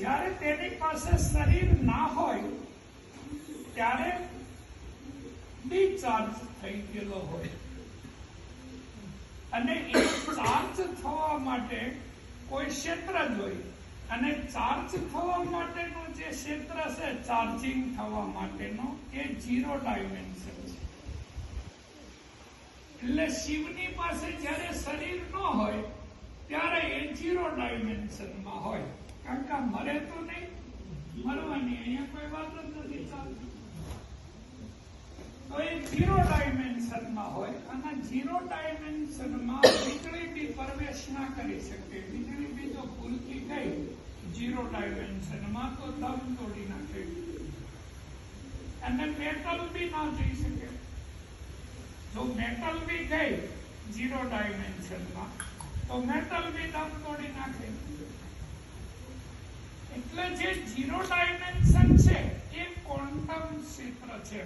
જ્યારે તેની પાસે શરીર ના હોય, ત્યારે ડિસ્ચાર્જ થઈ ગયેલો હોય. અને એ ચાર્જ થવા માટે કોઈ ક્ષેત્ર જોઈએ અને ચાર્જ થવા માટેનો જે ક્ષેત્ર છે, ચાર્જિંગ થવા માટેનો, એ ઝીરો ડાયમેન્શન છે. એટલે શિવની પાસે જ્યારે શરીર ન હોય, ત્યારે એ ઝીરો ડાયમેન્શનમાં હોય કારણ કે મરે તો નહીં, મરવાની અહીંયા કોઈ વાત જ નથી ચાલતી. તો એ ઝીરો ડાયમેન્શનમાં હોય અને ઝીરો ડાયમેન્શનમાં વીજળી બી પ્રવેશ ના કરી શકે. વીજળી બી જો ભૂલથી ગઈ ઝીરો ડાયમેન્શનમાં તો દમ તોડી નાખે. અને મેટલ બી ના જઈ શકે. જો મેટલ બી ગઈ ઝીરો ડાયમેન્શનમાં તો મેટલ બી દમ તોડી નાખે. જે ઝીરો ડાયમેન્શન છે એ ક્વોન્ટમ ક્ષેત્ર છે.